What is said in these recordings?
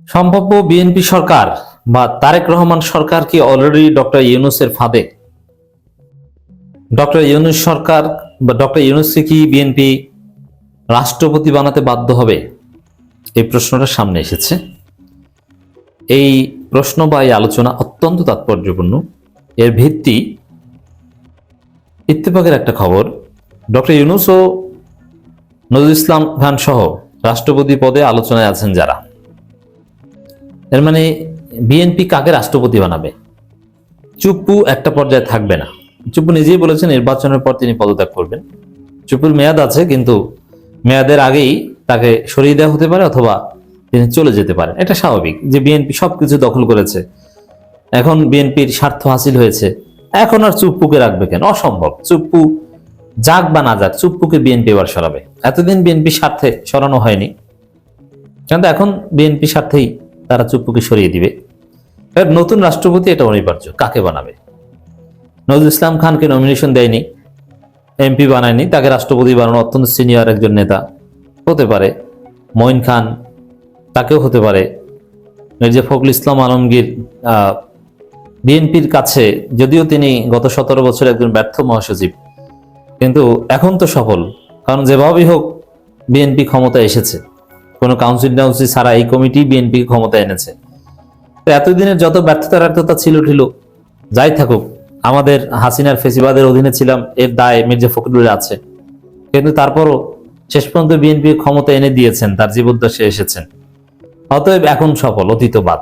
সম্ভাব্য বিএনপি সরকার বা তারেক রহমান সরকার কি অলরেডি ডক্টর ইউনুসের ফাঁদে? ডক্টর ইউনুস সরকার বা ডক্টর ইউনুসকে কি বিএনপি রাষ্ট্রপতি বানাতে বাধ্য হবে? এই প্রশ্নটা সামনে এসেছে। এই প্রশ্ন বা এই আলোচনা অত্যন্ত তাৎপর্যপূর্ণ। এর ভিত্তি ইত্তেফাকের একটা খবর। ডক্টর ইউনুস ও নজরুল ইসলাম খান সহ রাষ্ট্রপতি পদে আলোচনায় আছেন যারা। এর মানে বিএনপি কাকে রাষ্ট্রপতি বানাবে? চুপ্পু একটা পর্যায়ে থাকবে না। চুপ্পু নিজেই বলেছেন নির্বাচনের পর তিনি পদত্যাগ করবেন। চুপ্পুর মেয়াদ আছে, কিন্তু মেয়াদের আগেই তাকে সরিয়ে দেওয়া হতে পারে অথবা তিনি চলে যেতে পারেন এটা স্বাভাবিক যে বিএনপি সবকিছু দখল করেছে। এখন বিএনপির স্বার্থ হাসিল হয়েছে। এখন আর চুপ্পুকে রাখবে কেন? অসম্ভব। চুপ্পু যাক বা না যাক, চুপ্পুকে বিএনপি এবার সরাবে। এতদিন বিএনপি স্বার্থে সরানো হয়নি। কিন্তু এখন বিএনপি স্বার্থেই তারা চুপ্পুকে সরিয়ে দিবে। এবার নতুন রাষ্ট্রপতি এটা অনিবার্য। কাকে বানাবে? নজরুল ইসলাম খানকে নমিনেশন দেয়নি। এমপি বানায়নি। তাকে রাষ্ট্রপতি বানানো অত্যন্ত সিনিয়র একজন নেতা। হতে পারে মঈন খান। তাকেও হতে পারে মির্জা ফখরুল ইসলাম আলমগীর। বিএনপির কাছে যদিও তিনি গত সতেরো বছর একজন ব্যর্থ মহাসচিব। কিন্তু এখন তো সফল। কারণ যেভাবেই হোক বিএনপি ক্ষমতায় এসেছে। কোনো কাউন্সিল টাউন্সিল ছাড়া এই কমিটি বিএনপি ক্ষমতা এনেছে। তো এতদিনের যত ব্যর্থতা ব্যর্থতা ছিল ঠিল যাই থাকুক, আমাদের হাসিনার ফেসিবাদের অধীনে ছিলাম, এর দায় মির্জা ফখরুলের আছে। কিন্তু তারপরও শেষ পর্যন্ত বিএনপি ক্ষমতা এনে দিয়েছেন, তার জীবদ্দশে এসেছেন। অতএব এখন সফল অতীত বাদ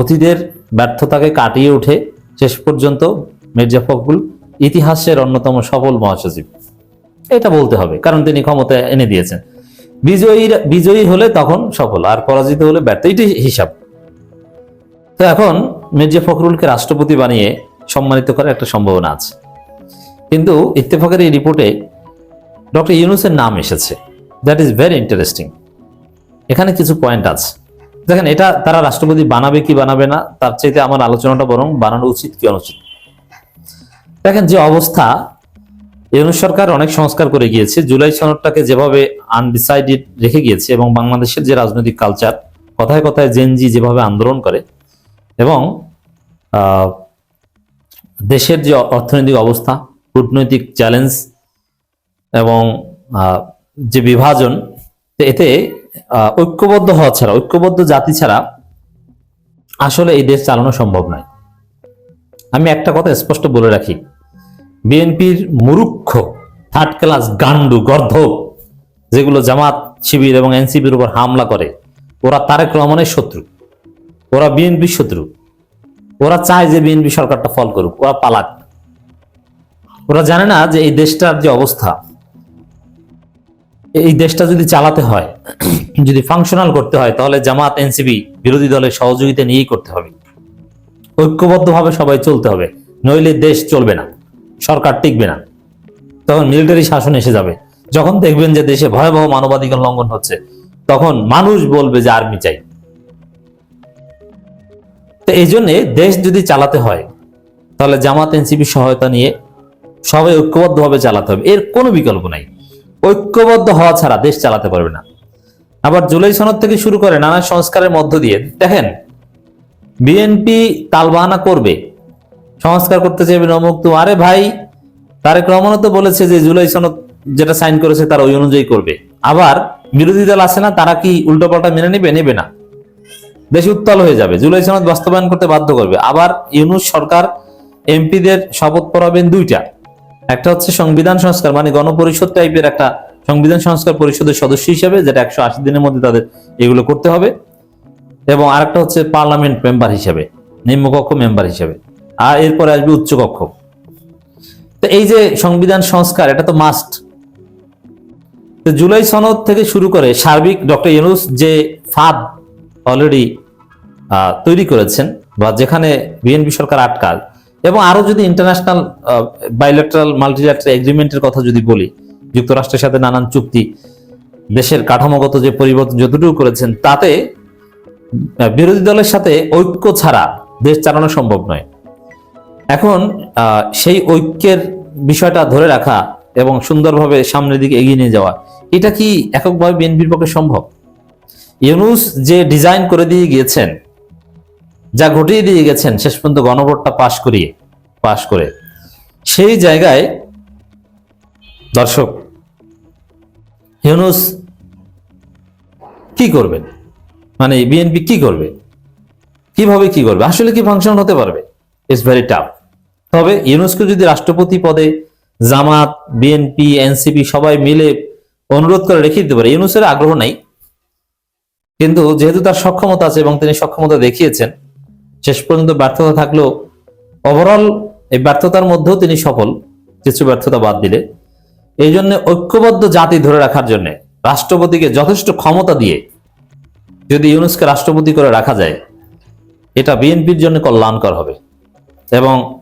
অতীতের ব্যর্থতাকে কাটিয়ে উঠে শেষ পর্যন্ত মির্জা ফখরুল ইতিহাসের অন্যতম সফল মহাসচিব। এটা বলতে হবে, কারণ তিনি ক্ষমতা এনে দিয়েছেন। বিজয়ী বিজয়ী হলে তখন সফল, আর পরাজিত হলে ব্যর্থ। এটাই হিসাব। তো এখন মির্জা ফখরুলকে রাষ্ট্রপতি বানিয়ে সম্মানিত করার একটা সম্ভাবনা আছে। কিন্তু ইত্তেফাকের এই রিপোর্টে ডক্টর ইউনুসের নাম এসেছে। দ্যাট ইজ ভেরি ইন্টারেস্টিং এখানে কিছু পয়েন্ট আছে। দেখেন, এটা তারা রাষ্ট্রপতি বানাবে কি বানাবে না, তার চাইতে আমার আলোচনাটা বরং বানানো উচিত কি অনুচিত? দেখেন, যে অবস্থা ইউনুস সরকার অনেক সংস্কার করে গিয়েছে। জুলাই সনদটাকে যেভাবে আনডিসাইডেড রেখে গিয়েছে এবং বাংলাদেশের যে রাজনৈতিক কালচার কথায় কথায় জেনজি যেভাবে আন্দোলন করে এবং দেশের যে অর্থনৈতিক অবস্থা, কূটনৈতিক চ্যালেঞ্জ এবং যে বিভাজন, এতে ঐক্যবদ্ধ হওয়া ছাড়া, ঐক্যবদ্ধ জাতি ছাড়া আসলে এই দেশ চালানো সম্ভব নয়। আমি একটা কথা স্পষ্ট বলে রাখি। বিএনপির মুরুক্ষ থার্ড ক্লাস গান্ডু গর্ধ যেগুলো জামাত, শিবির এবং এনসিপির উপর হামলা করে, ওরা তারেক রহমানের শত্রু, ওরা বিএনপির শত্রু, ওরা চায় যে বিএনপি সরকারটা ফল করুক, ওরা পালাক। ওরা জানে না যে এই দেশটার যে অবস্থা, এই দেশটা যদি চালাতে হয়, যদি ফাংশনাল করতে হয়, তাহলে জামাত, এনসিপি, বিরোধী দলের সহযোগিতা নিয়েই করতে হবে। ঐক্যবদ্ধভাবে সবাই চলতে হবে, নইলে দেশ চলবে না। সরকার টিকবে না। তখন মিলিটারি শাসন এসে যাবে। যখন দেখবেন যে দেশে ভয়াবহ মানবাধিকার লঙ্ঘন হচ্ছে, তখন মানুষ বলবে যে আর্মি চাই। তো এই জন্যে দেশ যদি চালাতে হয়, তাহলে জামাত, এনসিপি সহায়তা নিয়ে সবাই ঐক্যবদ্ধভাবে চালাতে হবে। এর কোনো বিকল্প নাই। ঐক্যবদ্ধ হওয়া ছাড়া দেশ চালাতে পারবে না। আবার জুলাই সনদ থেকে শুরু করে নানা সংস্কারের মধ্য দিয়ে, দেখেন, বিএনপি তালবাহানা করবে সংস্কার করতে চাইবে অমুক তো আরে ভাই, তারেক রহমানও তো বলেছে যে জুলাই সনদ যেটা সাইন করেছে তারা ওই অনুযায়ী করবে। আবার বিরোধী দল আছে না, তারা কি উল্টোপাল্টা মেনে নেবে? নেবে না। দেশ উত্তাল হয়ে যাবে। জুলাই সনদ বাস্তবায়ন করতে বাধ্য করবে। আবার ইউনুস সরকার, এমপিদের শপথ পড়াবেন দুইটা। একটা হচ্ছে সংবিধান সংস্কার মানে গণপরিষদ টাইপের একটা সংবিধান সংস্কার পরিষদের সদস্য হিসেবে, যেটা একশো আশি দিনের মধ্যে তাদের এগুলো করতে হবে। এবং আরেকটা হচ্ছে পার্লামেন্ট মেম্বার হিসেবে, নিম্নকক্ষ মেম্বার হিসেবে। আর এরপরে আসবে উচ্চকক্ষ। তো এই যে সংবিধান সংস্কার, এটা তো মাস্ট জুলাই সনদ থেকে শুরু করে সার্বিক ডক্টর ইউনুস যে ফাঁদ অলরেডি তৈরি করেছেন বা যেখানে বিএনপি সরকার আটকাল, এবং আরও যদি ইন্টারন্যাশনাল বাইলেটারাল মাল্টিল্যাটারাল এগ্রিমেন্টের কথা যদি বলি, যুক্তরাষ্ট্রের সাথে নানান চুক্তি, দেশের কাঠামোগত যে পরিবর্তন যতটুকু করেছেন, তাতে বিরোধী দলের সাথে ঐক্য ছাড়া দেশ চালানো সম্ভব নয়। এখন সেই ঐক্যের বিষয়টা ধরে রাখা এবং সুন্দরভাবে সামনের দিকে এগিয়ে নিয়ে যাওয়া, এটা কি এককভাবে বিএনপির পক্ষে সম্ভব? ইউনুস যে ডিজাইন করে দিয়ে গিয়েছেন, যা ঘটিয়ে দিয়ে গেছেন, শেষ পর্যন্ত গণভোটটা পাশ করিয়ে, পাশ করে, সেই জায়গায় দর্শক, ইউনুস কি করবেন? মানে বিএনপি কি করবে? কীভাবে কি করবে? আসলে কি ফাংশন হতে পারবে? ইটস ভেরি টাফ তবে ইউনুসকে যদি রাষ্ট্রপতি পদে জামাত, বিএনপি, এনসিপি সবাই মিলে অনুরোধ করে রেখে দিতে পারে ইউনুসের আগ্রহ নাই। কিন্তু যেহেতু তার সক্ষমতা আছে এবং তিনি সক্ষমতা দেখিয়েছেন, শেষ পর্যন্ত ব্যর্থতা থাকলেও ওভারঅল এই ব্যর্থতার মধ্যেও তিনি সফল, কিছু ব্যর্থতা বাদ দিলে। এই জন্য ঐক্যবদ্ধ জাতি ধরে রাখার জন্য রাষ্ট্রপতিকে যথেষ্ট ক্ষমতা দিয়ে যদি ইউনুসকে রাষ্ট্রপতি করে রাখা যায়, এটা বিএনপির জন্য কল্যাণকর হবে। এবং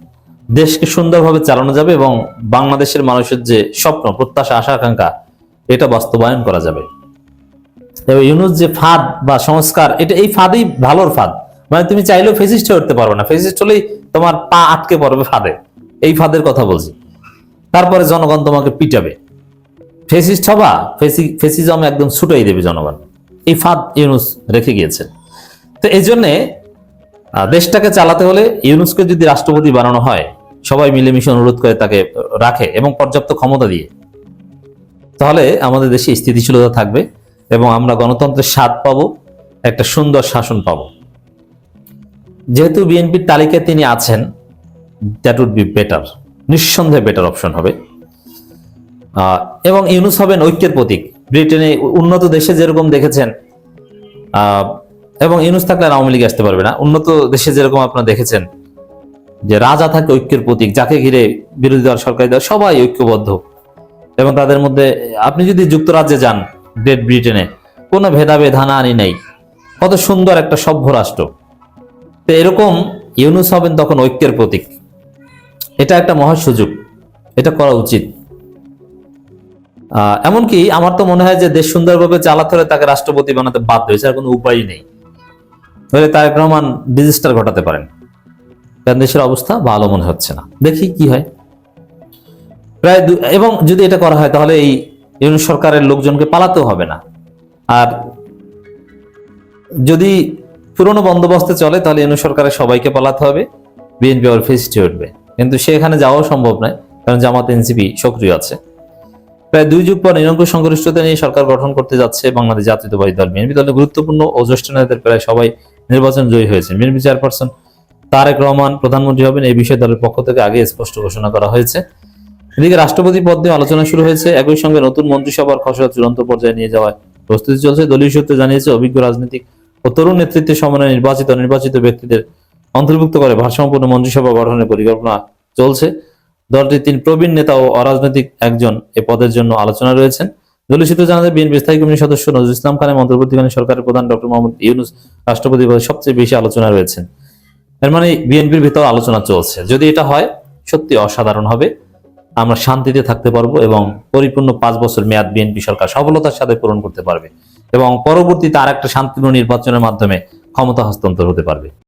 দেশকে সুন্দরভাবে চালানো যাবে এবং বাংলাদেশের মানুষের যে স্বপ্ন, প্রত্যাশা, আশা, আকাঙ্ক্ষা, এটা বাস্তবায়ন করা যাবে। এবং ইউনুস যে ফাঁদ বা সংস্কার, এটা এই ফাঁদই ভালোর ফাঁদ। মানে তুমি চাইলেও ফেসিস্ট হয়ে উঠতে পারবে না। ফেসিস্ট হলেই তোমার পা আটকে পড়বে ফাঁদে। এই ফাঁদের কথা বলছি। তারপরে জনগণ তোমাকে পিটাবে। ফেসিস্ট হবা, ফেসি, ফেসিজম একদম ছুটাই দেবে জনগণ। এই ফাঁদ ইউনুস রেখে গিয়েছেন। তো এই জন্যে দেশটাকে চালাতে হলে ইউনুসকে যদি রাষ্ট্রপতি বানানো হয়, সবাই মিলেমিশে অনুরোধ করে তাকে রাখে এবং পর্যাপ্ত ক্ষমতা দিয়ে। তাহলে আমাদের দেশে স্থিতিশীলতা থাকবে এবং আমরা গণতন্ত্রের স্বাদ পাব, একটা সুন্দর শাসন পাবো। যেহেতু বিএনপির তালিকায় তিনি আছেন দ্যাট উড বি বেটার নিঃসন্দেহে বেটার অপশন হবে। এবং ইউনুস হবেন ঐক্যের প্রতীক। ব্রিটেনে উন্নত দেশে যেরকম দেখেছেন এবং ইউনুস থাকলে আওয়ামী লীগ আসতে পারবে না। উন্নত দেশে যেরকম আপনারা দেখেছেন, যে রাজা থাকে ঐক্যের প্রতীক, যাকে ঘিরে বিরোধী দল, সরকারি দল, সবাই ঐক্যবদ্ধ। এবং তাদের মধ্যে, আপনি যদি যুক্তরাজ্যে যান গ্রেট ব্রিটেনে কোনো ভেদাভেদ হানাহানি নেই। কত সুন্দর একটা সভ্য রাষ্ট্র। তো এরকম ইউনুস হবেন তখন ঐক্যের প্রতীক। এটা একটা মহা সুযোগ। এটা করা উচিত। এমনকি আমার তো মনে হয় যে দেশ সুন্দরভাবে চালাতে হলে তাকে রাষ্ট্রপতি বানাতে বাধ্য হয়েছে, আর কোনো উপায় নেই। তাহলে তারেক রহমান ডিজিস্টার ঘটাতে পারেন। কারণ দেশের অবস্থা ভালো মনে হচ্ছে না। দেখি কি হয়। প্রায় এবং যদি এটা করা হয় তাহলে এই সরকারের লোকজনকে পালাতেও হবে না। আর যদি পুরনো বন্দোবস্তে চলে, তাহলে ইউনিট সরকারের সবাইকে পালাতে হবে। বিএনপি আবার ফেসিস্টে উঠবে। কিন্তু সেখানে যাওয়াও সম্ভব নয়, কারণ জামাত এনসিপি সক্রিয় আছে। প্রায় দুই যুগ পর নিরঙ্কুশ সংখ্যাগরিষ্ঠতা নিয়ে সরকার গঠন করতে যাচ্ছে বাংলাদেশ জাতীয়তাবাদী দল বিএনপি। দলের গুরুত্বপূর্ণ ও জ্যেষ্ঠ নেতাদের প্রায় সবাই নির্বাচন জয়ী হয়েছে। বিএনপি চেয়ারপারসন তারেক রহমান প্রধানমন্ত্রী হবেন এই বিষয়ে দলের পক্ষ থেকে আগে স্পষ্ট ঘোষণা করা হয়েছে। এদিকে রাষ্ট্রপতি পদ নিয়ে আলোচনা শুরু হয়েছে। একই সঙ্গে নতুন মন্ত্রিসভার খসড়া চূড়ান্ত পর্যায়ে নিয়ে যাওয়ার প্রস্তুতি চলছে। দলীয় সূত্রে জানিয়েছে, অভিজ্ঞ রাজনীতিক ও তরুণ নেতৃত্বের সমন্বয়ে নির্বাচিত নির্বাচিত ব্যক্তিদের অন্তর্ভুক্ত করে ভারসাম্যপূর্ণ মন্ত্রিসভা গঠনের পরিকল্পনা চলছে। দলটির তিন প্রবীণ নেতা ও অরাজনৈতিক একজন এ পদের জন্য আলোচনা রয়েছেন। মানে বিএনপির ভিতর আলোচনা চলছে। যদি এটা হয়, সত্যি অসাধারণ হবে। আমরা শান্তিতে থাকতে পারব এবং পরিপূর্ণ পাঁচ বছর মেয়াদ বিএনপি সরকার সফলতার সাথে পূরণ করতে পারবে এবং পরবর্তীতে আর একটা শান্তিপূর্ণ নির্বাচনের মাধ্যমে ক্ষমতা হস্তান্তর হতে পারবে।